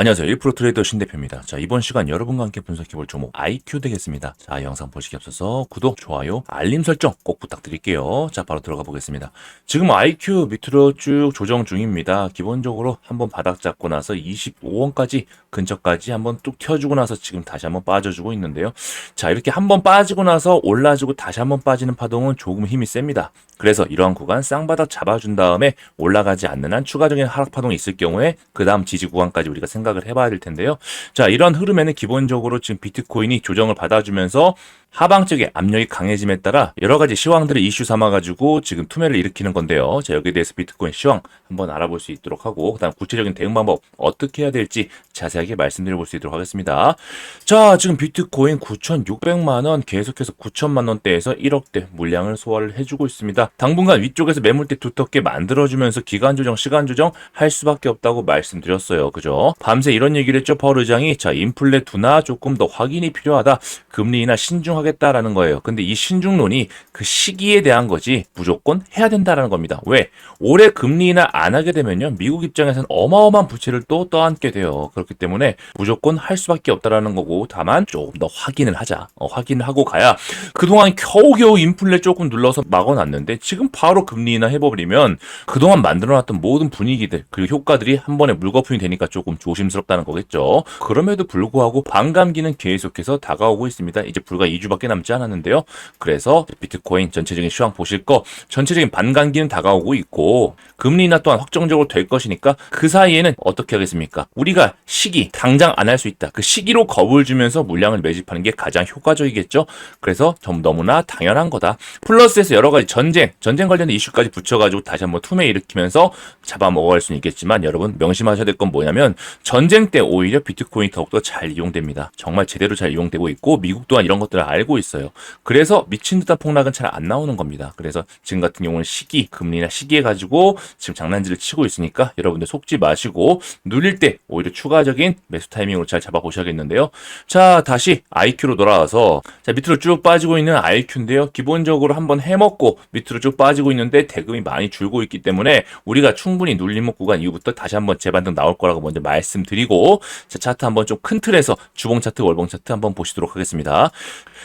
안녕하세요. 1프로 트레이더 신대표입니다. 자, 이번 시간 여러분과 함께 분석해볼 종목 IQ 되겠습니다. 자, 영상 보시기 앞서서 구독, 좋아요, 알림 설정 꼭 부탁드릴게요. 자, 바로 들어가 보겠습니다. 지금 IQ 밑으로 쭉 조정 중입니다. 기본적으로 한번 바닥 잡고 나서 25원까지 근처까지 한번 뚝 켜주고 나서 지금 다시 한번 빠져주고 있는데요. 자, 이렇게 한번 빠지고 나서 올라주고 다시 한번 빠지는 파동은 조금 힘이 셉니다. 그래서 이러한 구간 쌍바닥 잡아준 다음에 올라가지 않는 한 추가적인 하락 파동이 있을 경우에 그 다음 지지 구간까지 우리가 생각 을 해봐야 될 텐데요. 자, 이런 흐름에는 기본적으로 지금 비트코인이 조정을 받아주면서 하방 쪽에 압력이 강해짐에 따라 여러 가지 시황들을 이슈 삼아가지고 지금 투매를 일으키는 건데요. 자, 여기에 대해서 비트코인 시황 한번 알아볼 수 있도록 하고, 그 다음 구체적인 대응 방법 어떻게 해야 될지 자세하게 말씀드려 볼 수 있도록 하겠습니다. 자, 지금 비트코인 9,600만원 계속해서 9천만원대에서 1억대 물량을 소화를 해주고 있습니다. 당분간 위쪽에서 매물대 두텁게 만들어주면서 기간 조정, 시간 조정 할 수밖에 없다고 말씀드렸어요. 그죠? 밤새 이런 얘기를 했죠. 파월 의장이. 자, 인플레 둔화 조금 더 확인이 필요하다. 금리 인하 신중하겠다라는 거예요. 근데 이 신중론이 그 시기에 대한 거지 무조건 해야 된다라는 겁니다. 왜? 올해 금리 인하 안 하게 되면요. 미국 입장에서는 어마어마한 부채를 또 떠안게 돼요. 그렇기 때문에 무조건 할 수밖에 없다라는 거고 다만 조금 더 확인을 하자. 어, 확인을 하고 가야 그동안 겨우겨우 인플레 조금 눌러서 막아놨는데 지금 바로 금리 인하 해버리면 그동안 만들어놨던 모든 분위기들 그리고 효과들이 한 번에 물거품이 되니까 조금 조심 스럽다는 거겠죠. 그럼에도 불구하고 반감기는 계속해서 다가오고 있습니다. 이제 불과 2주밖에 남지 않았는데요. 그래서 비트코인 전체적인 시황 보실 거 전체적인 반감기는 다가오고 있고 금리 인하 또한 확정적으로 될 것이니까 그 사이에는 어떻게 하겠습니까? 우리가 시기 당장 안 할 수 있다. 그 시기로 겁을 주면서 물량을 매집하는 게 가장 효과적이겠죠. 그래서 좀 너무나 당연한 거다. 플러스에서 여러 가지 전쟁, 전쟁 관련된 이슈까지 붙여가지고 다시 한번 투매 일으키면서 잡아먹어갈 수는 있겠지만 여러분 명심하셔야 될 건 뭐냐면 전쟁 때 오히려 비트코인이 더욱더 잘 이용됩니다. 정말 제대로 잘 이용되고 있고 미국 또한 이런 것들을 알고 있어요. 그래서 미친 듯한 폭락은 잘 안 나오는 겁니다. 그래서 지금 같은 경우는 시기, 금리나 시기에 가지고 지금 장난질을 치고 있으니까 여러분들 속지 마시고 눌릴 때 오히려 추가적인 매수 타이밍으로 잘 잡아보셔야겠는데요. 자, 다시 IQ로 돌아와서 자, 밑으로 쭉 빠지고 있는 IQ인데요. 기본적으로 한번 해먹고 밑으로 쭉 빠지고 있는데 대금이 많이 줄고 있기 때문에 우리가 충분히 눌림목 구간 이후부터 다시 한번 재반등 나올 거라고 먼저 말씀 드리고 자, 차트 한번 좀 큰 틀에서 주봉 차트, 월봉 차트 한번 보시도록 하겠습니다.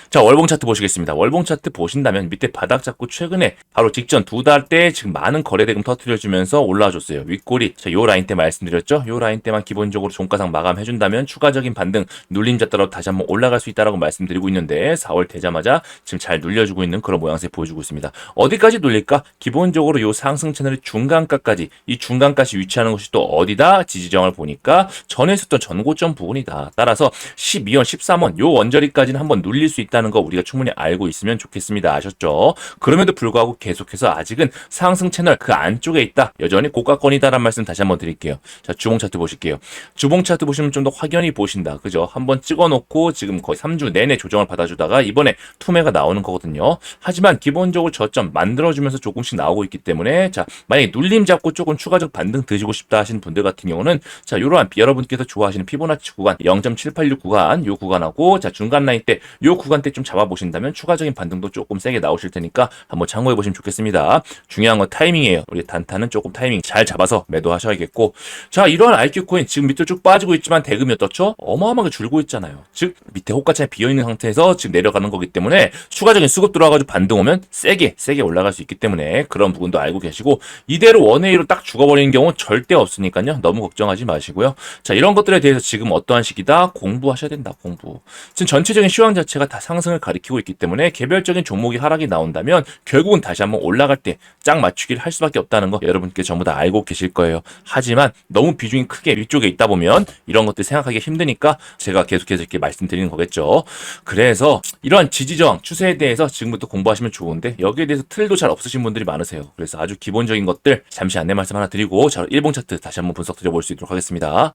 자, 월봉 차트 보시겠습니다. 월봉 차트 보신다면 밑에 바닥 잡고 최근에 바로 직전 두 달 때 지금 많은 거래 대금 터트려 주면서 올라와 줬어요. 윗꼬리. 자, 요 라인 때 말씀드렸죠? 요 라인 때만 기본적으로 종가상 마감해 준다면 추가적인 반등, 눌림자 따라 다시 한번 올라갈 수 있다라고 말씀드리고 있는데 4월 되자마자 지금 잘 눌려주고 있는 그런 모양새 보여주고 있습니다. 어디까지 눌릴까? 기본적으로 요 상승 채널의 중간가까지 이 중간가시 위치하는 곳이 또 어디다 지지정을 보니까 전에 있었던 전고점 부분이다. 따라서 12원, 13원 요 원저리까지는 한번 눌릴 수 있다는 거 우리가 충분히 알고 있으면 좋겠습니다. 아셨죠? 그럼에도 불구하고 계속해서 아직은 상승 채널 그 안쪽에 있다. 여전히 고가권이다라는 말씀 다시 한번 드릴게요. 자, 주봉 차트 보실게요. 주봉 차트 보시면 좀 더 확연히 보신다. 그죠? 한번 찍어놓고 지금 거의 3주 내내 조정을 받아주다가 이번에 투매가 나오는 거거든요. 하지만 기본적으로 저점 만들어주면서 조금씩 나오고 있기 때문에 자, 만약에 눌림 잡고 조금 추가적 반등 드시고 싶다 하시는 분들 같은 경우는 자, 요러한 여러분께서 좋아하시는 피보나치 구간 0.786 구간 요 구간하고 자, 중간 라인 때 요 구간 때 좀 잡아보신다면 추가적인 반등도 조금 세게 나오실 테니까 한번 참고해 보시면 좋겠습니다. 중요한 건 타이밍이에요. 우리 단타는 조금 타이밍 잘 잡아서 매도하셔야겠고 자, 이러한 IQ 코인 지금 밑으로 쭉 빠지고 있지만 대금이 어떻죠? 어마어마하게 줄고 있잖아요. 즉 밑에 호가창에 비어 있는 상태에서 지금 내려가는 거기 때문에 추가적인 수급 들어와가지고 반등 오면 세게 세게 올라갈 수 있기 때문에 그런 부분도 알고 계시고 이대로 원웨이로 딱 죽어버리는 경우 절대 없으니까요. 너무 걱정하지 마시고요. 자, 이런 것들에 대해서 지금 어떠한 시기다 공부하셔야 된다. 공부. 지금 전체적인 시황 자체가 다 상승을 가리키고 있기 때문에 개별적인 종목이 하락이 나온다면 결국은 다시 한번 올라갈 때 짝 맞추기를 할 수밖에 없다는 거 여러분께 전부 다 알고 계실 거예요. 하지만 너무 비중이 크게 위쪽에 있다 보면 이런 것들 생각하기 힘드니까 제가 계속해서 이렇게 말씀드리는 거겠죠. 그래서 이러한 지지저항 추세에 대해서 지금부터 공부하시면 좋은데 여기에 대해서 틀도 잘 없으신 분들이 많으세요. 그래서 아주 기본적인 것들 잠시 안내 말씀 하나 드리고 자, 일봉 차트 다시 한번 분석 드려볼 수 있도록 하겠습니다.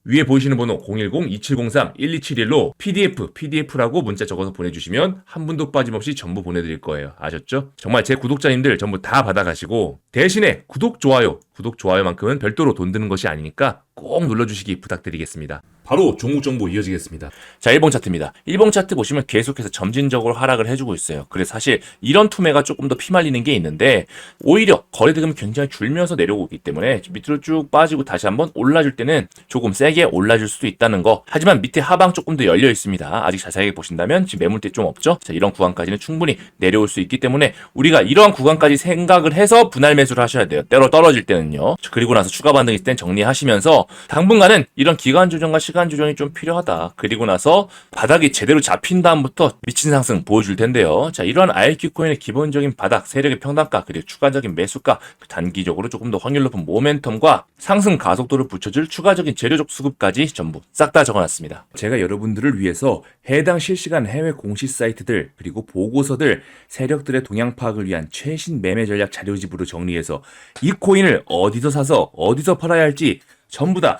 위에 보이시는 번호 010-2703-1271로 PDF, PDF라고 문자 적어서 보내주시면 한 분도 빠짐없이 전부 보내드릴 거예요. 아셨죠? 정말 제 구독자님들 전부 다 받아가시고 대신에 구독, 좋아요, 구독, 좋아요만큼은 별도로 돈 드는 것이 아니니까 꼭 눌러주시기 부탁드리겠습니다. 바로 종목 정보 이어지겠습니다. 자, 1번 차트입니다. 1번 차트 보시면 계속해서 점진적으로 하락을 해주고 있어요. 그래서 사실 이런 투매가 조금 더 피말리는 게 있는데 오히려 거래대금이 굉장히 줄면서 내려오고 있기 때문에 밑으로 쭉 빠지고 다시 한번 올라줄 때는 조금 세게 올라줄 수도 있다는 거. 하지만 밑에 하방 조금 더 열려 있습니다. 아직 자세하게 보신다면 지금 매물대 좀 없죠? 자, 이런 구간까지는 충분히 내려올 수 있기 때문에 우리가 이러한 구간까지 생각을 해서 분할 매수를 하셔야 돼요. 때로 떨어질 때는요. 그리고 나서 추가 반등이 있을 땐 정리하시면서 당분간은 이런 기간 조정과 시간 조정이 좀 필요하다. 그리고 나서 바닥이 제대로 잡힌 다음부터 미친 상승 보여줄 텐데요. 자, 이러한 IQ 코인의 기본적인 바닥, 세력의 평단가, 그리고 추가적인 매수가, 단기적으로 조금 더 확률 높은 모멘텀과 상승 가속도를 붙여줄 추가적인 재료적 수 급까지 전부 싹 다 적어놨습니다. 제가 여러분들을 위해서 해당 실시간 해외 공시 사이트들 그리고 보고서들 세력들의 동향 파악을 위한 최신 매매 전략 자료집으로 정리해서 이 코인을 어디서 사서 어디서 팔아야 할지 전부 다